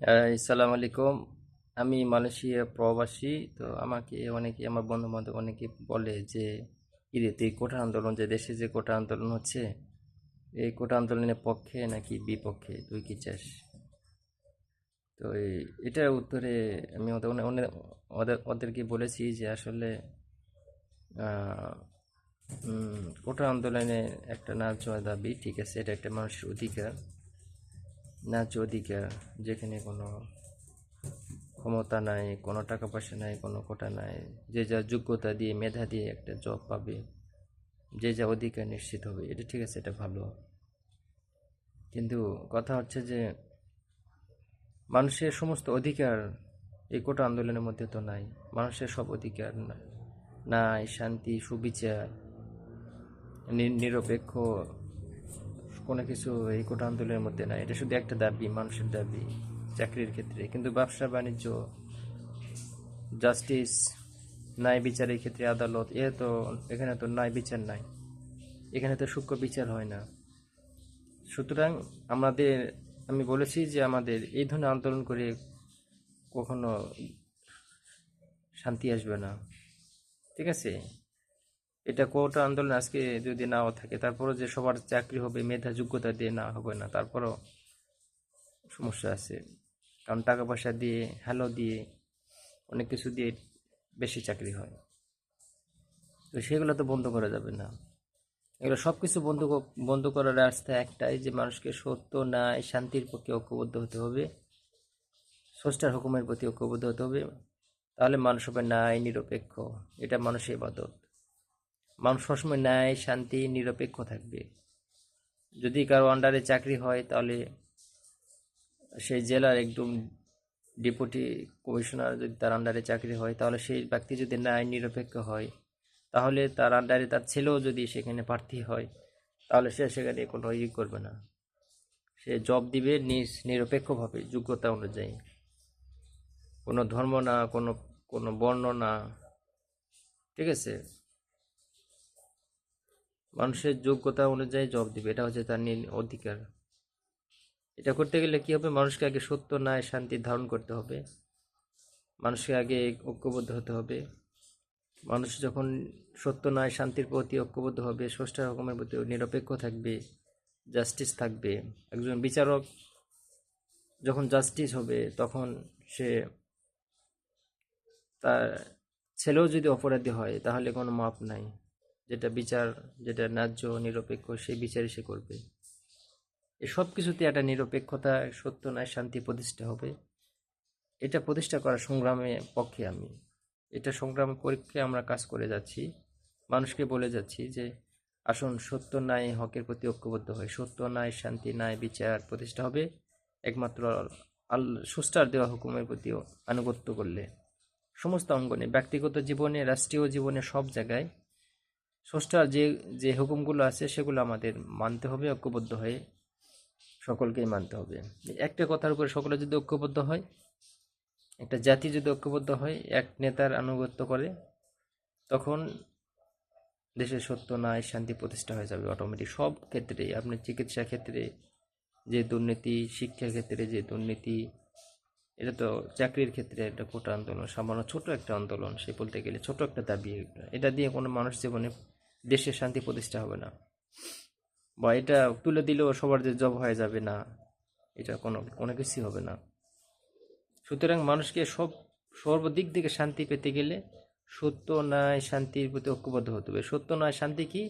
আসসালামু আলাইকুম। আমি মালয়েশিয়া প্রবাসী, তো আমাকে অনেকে, আমার বন্ধু বান্ধব অনেকে বলে যে, ইরে, তুই কোটা আন্দোলন, যে দেশে যে কোটা আন্দোলন হচ্ছে, এই কোটা আন্দোলনের পক্ষে নাকি বিপক্ষে, তুই কি চাস? তো এটার উত্তরে আমি ওদের ওদেরকে বলেছি যে আসলে কোটা আন্দোলনে একটা ন্যায্য দাবি, ঠিক আছে, এটা একটা মানুষের অধিকার। ন্যায্য অধিকার, যেখানে কোনো ক্ষমতা নাই, কোনো টাকা পয়সা নাই, কোনো কোটা নাই, যে যা যোগ্যতা দিয়ে, মেধা দিয়ে একটা জব পাবে, যে যা অধিকার নিশ্চিত হবে, এটা ঠিক আছে, এটা ভালো। কিন্তু কথা হচ্ছে যে মানুষের সমস্ত অধিকার এই কোটা আন্দোলনের মধ্যে তো নাই। মানুষের সব অধিকার নাই, শান্তি, সুবিচার নিরপেক্ষ কোনো কিছু এই কোটা আন্দোলনের মধ্যে নাই। এটা শুধু একটা দাবি, মানুষের দাবি, চাকরির ক্ষেত্রে। কিন্তু ব্যবসা, বাণিজ্য জাস্টিস ন্যায় বিচারের ক্ষেত্রে আদালত, এ তো, এখানে তো ন্যায় বিচার নাই। এখানে তো সূক্ষ্ম বিচার হয় না। সুতরাং আমাদের, আমি বলেছি যে আমাদের এই ধরনের আন্দোলন করে কখনো শান্তি আসবে না। ঠিক আছে? এটা কোটা আন্দোলন আজকে যদি নাও থাকে, তারপরও যে সবার চাকরি হবে, মেধা যোগ্যতা দিয়ে না হবে না, তারপরও সমস্যা আছে। কারণ টাকা পয়সা দিয়ে হ্যালো দিয়ে, অনেক কিছু দিয়ে বেশি চাকরি হয়। তো সেগুলো তো বন্ধ করা যাবে না। এগুলো সব কিছু বন্ধ বন্ধ করার রাস্তা একটাই যে মানুষকে সত্য, ন্যায়, শান্তির পক্ষে ঐক্যবদ্ধ হতে হবে। স্রষ্টার হুকুমের প্রতি ঐক্যবদ্ধ হতে হবে। তাহলে মানুষ হবে ন্যায়, নিরপেক্ষ। এটা মানুষের ইবাদত মানুষ সবসময় ন্যায়, শান্তি, নিরপেক্ষ থাকবে। যদি কারও আন্ডারে চাকরি হয়, তাহলে সেই জেলার একদম ডেপুটি কমিশনার যদি তার আন্ডারে চাকরি হয়, তাহলে সেই ব্যক্তি যদি ন্যায়, নিরপেক্ষ হয়, তাহলে তার আন্ডারে তার ছেলেও যদি সেখানে প্রার্থী হয়, তাহলে সে সেখানে কোনো ই করবে না। সে জব দিবে নিজ নিরপেক্ষভাবে, যোগ্যতা অনুযায়ী। কোনো ধর্ম না, কোনো কোনো বর্ণ না। ঠিক আছে? মানুষের যোগ্যতা অনুযায়ী জব দিবে। এটা হচ্ছে তার অধিকার। এটা করতে গেলে কি হবে? মানুষকে আগে সত্য, ন্যায়, শান্তি ধারণ করতে হবে। মানুষকে আগে ঐক্যবদ্ধ হতে হবে। মানুষ যখন সত্য, ন্যায়, শান্তির প্রতি ঐক্যবদ্ধ হবে স্রষ্টার রকমের প্রতি নিরপেক্ষ থাকবে, জাস্টিস থাকবে। একজন বিচারক যখন জাস্টিস হবে, তখন সে তার ছেলেও যদি অপরাধী হয়, তাহলে কোনো মাপ নাই। যেটা বিচার, যেটা ন্যায্য, নিরপেক্ষ, সেই বিচারই সে করবে। সব কিছুতে একটা নিরপেক্ষতা, সত্য নয়, শান্তি প্রতিষ্ঠা হবে। এটা প্রতিষ্ঠা করার সংগ্রামে পক্ষে আমি। এটা সংগ্রামের পরীক্ষায় আমরা কাজ করে যাচ্ছি। মানুষকে বলে যাচ্ছি যে, আসুন, সত্য ন্যায় হকের প্রতি ঐক্যবদ্ধ হয় সত্য ন্যায় শান্তি ন্যায় বিচার প্রতিষ্ঠা হবে। একমাত্র আল সুস্টার দেওয়া হুকুমের প্রতি আনুগত্য করলে। সমস্ত অঙ্গনে, ব্যক্তিগত জীবনে, রাষ্ট্রীয় জীবনে, সব জায়গায় স্রষ্টার যে যে হুকুমগুলো আছে সেগুলো আমাদের মানতে হবে, ঐক্যবদ্ধ হয়ে সকলকেই মানতে হবে। একটা কথার উপরে সকলে যদি ঐক্যবদ্ধ হয়, একটা জাতি যদি ঐক্যবদ্ধ হয়, এক নেতার আনুগত্য করে, তখন দেশের সত্য, ন্যায়, শান্তি প্রতিষ্ঠা হয়ে যাবে অটোমেটিক সব ক্ষেত্রে আপনি চিকিৎসা ক্ষেত্রে, যে দুর্নীতি, শিক্ষার ক্ষেত্রে যে দুর্নীতি, এটা তো চাকরির ক্ষেত্রে একটা কোটা আন্দোলন, সামান্য ছোট একটা আন্দোলন, সে বলতে গেলে ছোট একটা দাবি। এটা দিয়ে কোনো মানুষ জীবনে দেশের শান্তি প্রতিষ্ঠা হবে না। বা এটা তুলে দিলেও সবার যে জব হয়ে যাবে না, এটা কোনো কোনো কিছুই হবে না। সুতরাং মানুষকে সব, সর্বদিক থেকে শান্তি পেতে গেলে সত্য ন্যায় শান্তির প্রতি ঐক্যবদ্ধ হতে হবে। সত্য ন্যায় শান্তি কি?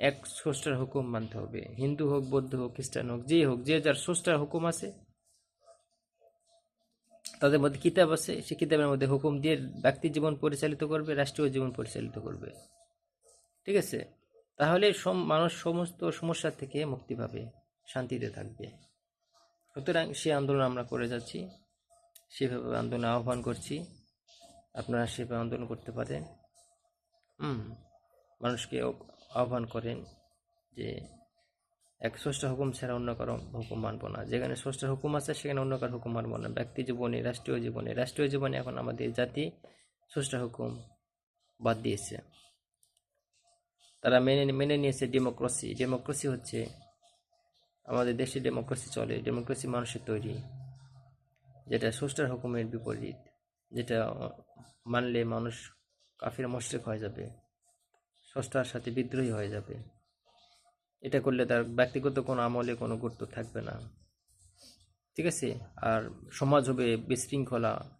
এক স্রষ্টার হুকুম মানতে হবে। হিন্দু হোক, বৌদ্ধ হোক, খ্রিস্টান হোক, যে হোক, যে যার স্রষ্টার হুকুম আছে, তাদের মধ্যে কিতাব আছে, সে কিতাবের মধ্যে হুকুম দিয়ে ব্যক্তি জীবন পরিচালিত করবে, রাষ্ট্রীয় জীবন পরিচালিত করবে। ঠিক আছে? তাহলে সম- মানুষ সমস্ত সমস্যা থেকে মুক্তি পাবে, শান্তিতে থাকবে। সুতরাং সে আন্দোলন আমরা করে যাচ্ছি। সেভাবে আন্দোলন আহ্বান করছি। আপনারা সেভাবে আন্দোলন করতে পারেন। হুম, মানুষকে আহ্বান করেন যে এক স্রষ্টা হুকুম ছাড়া অন্য কারও হুকুম মানবো না। যেখানে স্রষ্টার হুকুম আছে, সেখানে অন্য কারও হুকুম মানবো না। ব্যক্তি জীবনে, রাষ্ট্রীয় জীবনে। রাষ্ট্রীয় জীবনে এখন আমাদের জাতি স্রষ্টা হুকুম বাদ দিয়েছে। তারা মেনে মেনে নিয়েছে ডেমোক্রেসি ডেমোক্রেসি হচ্ছে আমাদের দেশে ডেমোক্রেসি চলে ডেমোক্রেসি মানুষের তৈরি। যেটা স্রষ্টার হুকুমের বিপরীত, যেটা মানলে মানুষ কাফির মোশরেক হয়ে যাবে স্রষ্টার সাথে বিদ্রোহী হয়ে যাবে। এটা করলে তার ব্যক্তিগত কোনো আমলে কোনো গুরুত্ব থাকবে না। ঠিক আছে? আর সমাজ হবে বিশৃঙ্খলা,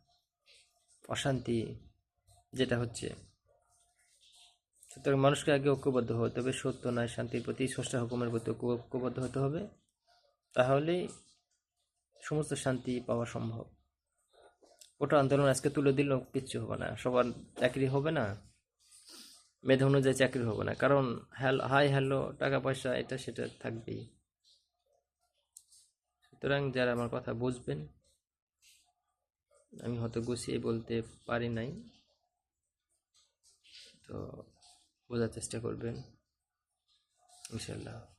অশান্তি, যেটা হচ্ছে সুতরাং মানুষকে আগে ঐক্যবদ্ধ হতে হবে, সত্য নয়, শান্তির প্রতি, স্রষ্টা হুকুমের প্রতি ঐক্যবদ্ধ হতে হবে। তাহলেই সমস্ত শান্তি পাওয়া সম্ভব। ওটা আন্দোলন আজকে তুলে দিল, কিচ্ছু হবে না। সবার চাকরি হবে না। মেধা অনুযায়ী চাকরি হবে না। কারণ হ্যাল হাই হ্যালো, টাকা পয়সা, এটা সেটা থাকবেই। সুতরাং যারা আমার কথা বুঝবেন, আমি হয়তো গুছিয়ে বলতে পারি নাই। তো বোঝার চেষ্টা করবেন। ইনশাল্লাহ